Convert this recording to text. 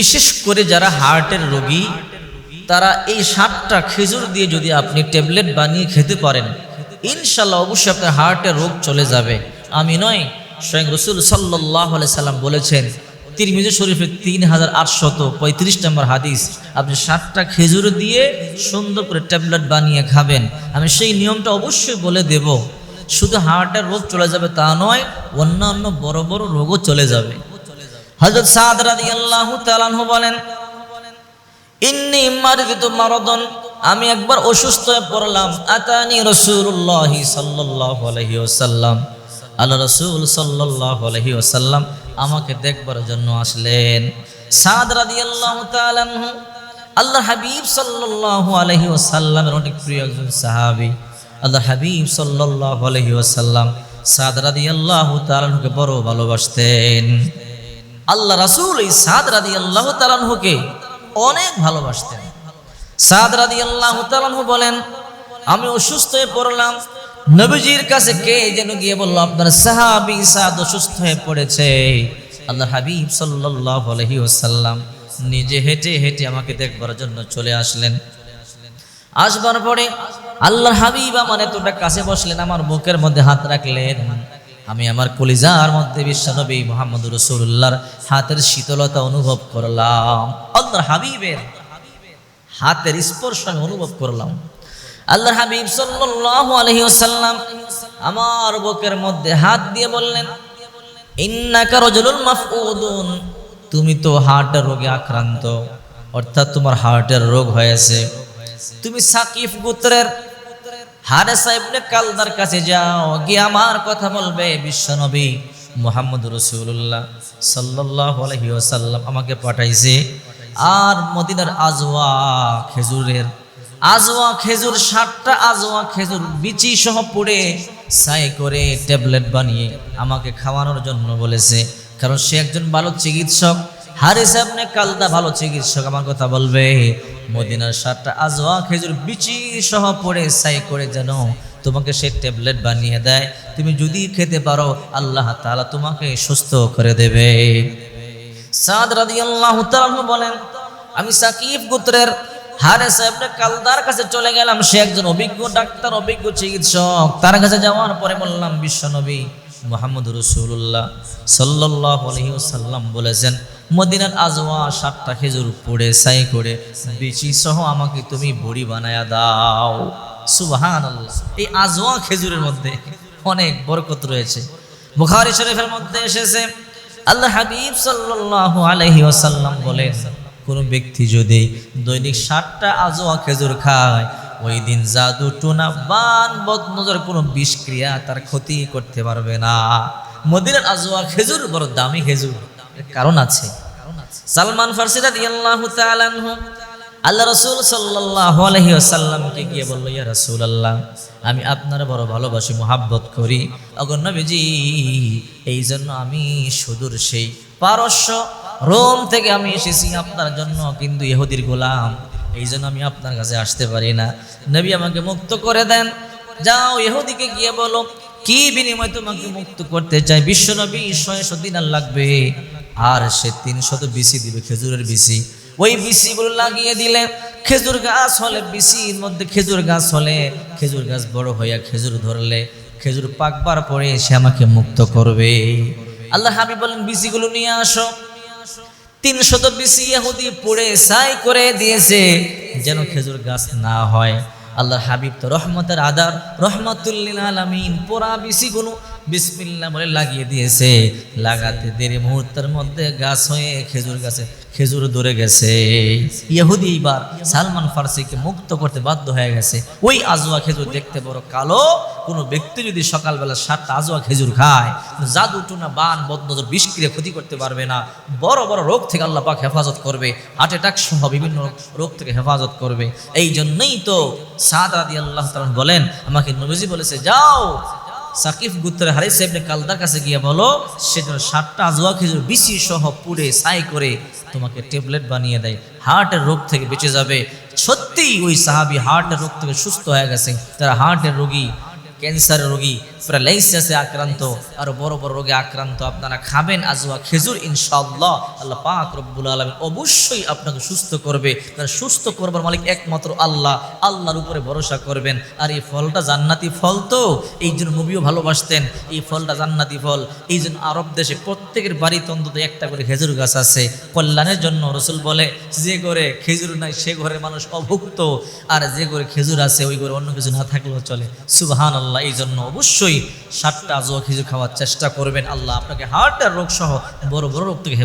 বিশেষ করে যারা হার্টের রোগী, তারা এই সাতটা খেজুর দিয়ে যদি আপনি ট্যাবলেট বানিয়ে খেতে পারেন, ইনশাল্লাহ অবশ্যই আপনার হার্টের রোগ চলে যাবে। আমি নয়, স্বয়ং রসুল সাল্লাহ সাল্লাম বলেছেন, তিরমিজি শরীফের তিন হাজার আটশত পঁয়ত্রিশ নম্বর হাদিস, আপনি সাতটা খেজুর দিয়ে সুন্দর করে ট্যাবলেট বানিয়ে খাবেন। আমি সেই নিয়মটা অবশ্যই বলে দেব, শুধু হার্টের রোগ চলে যাবে তা নয়, অন্যান্য বড় বড় রোগও চলে যাবে। হযরত সাদ রাদিয়াল্লাহু তাআলা আনহু বলেন, ইন্নী মারিদু মারাদান, আমি একবার অসুস্থ হয়ে পড়লাম। আতানি রাসূলুল্লাহ সাল্লাল্লাহু আলাইহি ওয়াসাল্লাম। আল্লাহ রাসূল সাল্লাল্লাহু আলাইহি ওয়াসাল্লাম আমাকে দেখবার জন্য আসলেন। সাদ রাদিয়াল্লাহু তাআলা আনহু, আল্লাহ হাবিব সাল্লাল্লাহু আলাইহি ওয়াসাল্লামের অনেক প্রিয় একজন সাহাবী। আল্লাহ হাবিব সাল্লাল্লাহু আলাইহি ওয়াসাল্লাম সাদ রাদিয়াল্লাহু তাআলা আনহুকে বড় ভালোবাসতেন। আল্লাহ রাসূল এই সাদ রাদি আল্লাহ তালানহুকে অনেক ভালোবাসতেন। সাদ রাদি আল্লাহ তালানহু বলেন, আমি অসুস্থ হয়ে পড়লাম। নবীজির কাছে কে যেন গিয়ে বলল, আপনার সাহাবি সাদ অসুস্থ হয়ে পড়েছে। আল্লাহ হাবিব সাল্লাহ আলহি ওসাল্লাম নিজে হেঁটে হেঁটে আমাকে দেখবার জন্য চলে আসলেন। আসবার পরে আল্লাহ হাবিব আমার এতটা কাছে বসলেন, আমার বুকের মধ্যে হাত রাখলেন। আমি আমার কলিজার মধ্যে বিশ্বনবী মোহাম্মদ রসুল্লাহর হাতের শীতলতা অনুভব করলাম। আল্লাহর হাবিবের হাতের স্পর্শ আমি অনুভব করলাম। আল্লাহর হাবিব সাল্লাল্লাহু আলাইহি ওয়াসাল্লাম আমার বুকের মধ্যে হাত দিয়ে বললেন তুমি তো হার্টের রোগে আক্রান্ত, অর্থাৎ তোমার হার্টের রোগ হয়েছে। তুমি সাকিফ গোত্রের হারেসা ইবনে কালদার কাছে যাও, গিয়ে আমার কথা বলবে বিশ্বনবী মোহাম্মদ রসুল্লাহ সাল্লাহ আমাকে পাঠাইছে। আর মদিনার আজওয়া খেজুরের, আজওয়া খেজুর, সাতটা আজওয়া খেজুর বিচি সহ পড়ে সাই করে ট্যাবলেট বানিয়ে আমাকে খাওয়ানোর জন্য বলেছে। কারণ সে একজন ভালো চিকিৎসক। হারিস আপনি কালদা ভালো চিকিৎসক, আমার কথা বলবে। মদিনার সাতটা আজওয়া খেজুর বিচি সহ পড়ে সাই করে যেন তোমাকে সে ট্যাবলেট বানিয়ে দেয়। তুমি যদি খেতে পারো, আল্লাহ তাআলা তোমাকে সুস্থ করে দেবে। সাদ রাদিয়াল্লাহু তাআলা বলেন, আমি সাকিব গোত্রের হারে সাহেব কালদার কাছে চলে গেলাম। সে একজন অভিজ্ঞ ডাক্তার, অভিজ্ঞ চিকিৎসক। তার কাছে যাওয়ার পরে বললাম বিশ্বনবী মোহাম্মদ রসুল্লাহ সাল্লাহ সাল্লাম বলেছেন, মদিনার আজওয়া সাতটা খেজুর পড়ে সাই করে, বেশি সহ আমাকে তুমি বড়ি বানায়া দাও। সুবাহান এই আজওয়া খেজুরের মধ্যে অনেক বরকত রয়েছে। বুখারি শরীফের মধ্যে এসেছে, আল্লাহ হাবিব সাল্লাল্লাহু আলাইহি ওয়াসাল্লাম বলেন, কোনো ব্যক্তি যদি দৈনিক ষাটটা আজোয়া খেজুর খায় ওই দিন জাদু টোনা বান বদনজর কোনো বিষক্রিয়া তার ক্ষতি করতে পারবে না। মদিনার আজোয়া খেজুর, বড় দামি খেজুর। কারণ আছে। সালমান ফার্সি রাদিয়াল্লাহু তাআলা আনহু আল্লাহ রসুল সাল্লাহ আলহি আসাল্লামকে গিয়ে বলল, ইয়া রসুল আল্লাহ আমি আপনার বড় ভালোবাসি, মোহাব্বত করি। অগণ্যবিজি এই জন্য আমি সুদূর সেই পারস্য। রোম থেকে আমি এসেছি, আপনার জন্য কিন্তু ইহুদির গোলাম। এই জন্য আমি আপনার কাছে আসতে পারি না। নবী আমাকে মুক্ত করে দেন। যাও ইহুদিকে গিয়ে বলো, কি বিনিময় তোমাকে মুক্ত করতে চাই? বিশ্বনবী ছয়শো দিন আর লাগবে। আর সে তিনশত বিসি দিবে, খেজুরের বিসি। ওই বিসিগুলো লাগিয়ে দিলে খেজুর গাছ হলে, বিসির মধ্যে খেজুর গাছ হলে, খেজুর গাছ বড় হইয়া খেজুর ধরলে, খেজুর পাকবার পরে সে আমাকে মুক্ত করবে। আল্লাহ হাবিব বলেন, বিসিগুলো নিয়ে আসো। তিনশত বিসি ইহুদি পড়ে সাই করে দিয়েছে, যেন খেজুর গাছ না হয়। আল্লাহ হাবিব তো রহমতের আদার রহমতুল্লিল আলমিন পোড়া বিসিগুলো বিসমিল্লা বলে লাগিয়ে দিয়েছে। লাগাতে দেরি মুহূর্তের মধ্যে গাছ হয়ে খেজুর গাছে খেজুর ধরে গেছে। ইহুদি এবার সালমান ফার্সিকে মুক্ত করতে বাধ্য হয়ে গেছে। ওই আজুয়া খেজুর দেখতে বড় কালো। কোনো ব্যক্তি যদি সকালবেলা সাতটা আজুয়া খেজুর খায় জাদু টুনা, বান, বদনজর বিষক্রিয়া ক্ষতি করতে পারবে না। বড় বড় রোগ থেকে আল্লাহ পাক হেফাজত করবে। হার্ট অ্যাটাক সহ বিভিন্ন রোগ থেকে হেফাজত করবে। এই জন্যই তো সাদ আদি আল্লাহ বলেন, আমাকে নবীজি বলেছে, যাও সাকিফ গুত্তরে হারিস সাহেবনে কালদার কাছে গিয়ে বলো সেটা সাতটা জোয়া খেজুর বিসি সহ পুড়ে সাই করে তোমাকে ট্যাবলেট বানিয়ে দেয়। হার্টের রোগ থেকে বেঁচে যাবে। সত্যিই ওই সাহাবি হার্টের রোগ থেকে সুস্থ হয়ে গেছে। তারা হার্টের রোগী, ক্যান্সারের রোগী প্যারালাইসিসে আক্রান্ত আর বড় বড় রোগে আক্রান্ত আপনারা খাবেন আজওয়া খেজুর, ইনশাআল্লাহ। আল্লাহ পাক রব্বুল আলমিন অবশ্যই আপনাকে সুস্থ করবে। কারণ সুস্থ করবার মালিক একমাত্র আল্লাহ। আল্লাহর উপরে ভরসা করবেন। আর এই ফলটা জান্নাতি ফল তো। এই জন্য নবীও ভালোবাসতেন, এই ফলটা জান্নাতি ফল। এই জন্য আরব দেশে প্রত্যেকের বাড়িতে অন্তত একটা করে খেজুর গাছ আছে। কল্যাণের জন্য রসুল বলে, যে ঘরে খেজুর নাই, সে ঘরের মানুষ অভুক্ত। আর যে ঘরে খেজুর আছে, ওই ঘরে অন্য কিছু না থাকলেও চলে। সুবাহান আল্লাহ এই জন্য অবশ্যই সাতটা আজও খিজু খাওয়ার চেষ্টা করবেন। আল্লাহ আপনাকে হার্টের রোগ সহ বড় বড় রোগ থেকে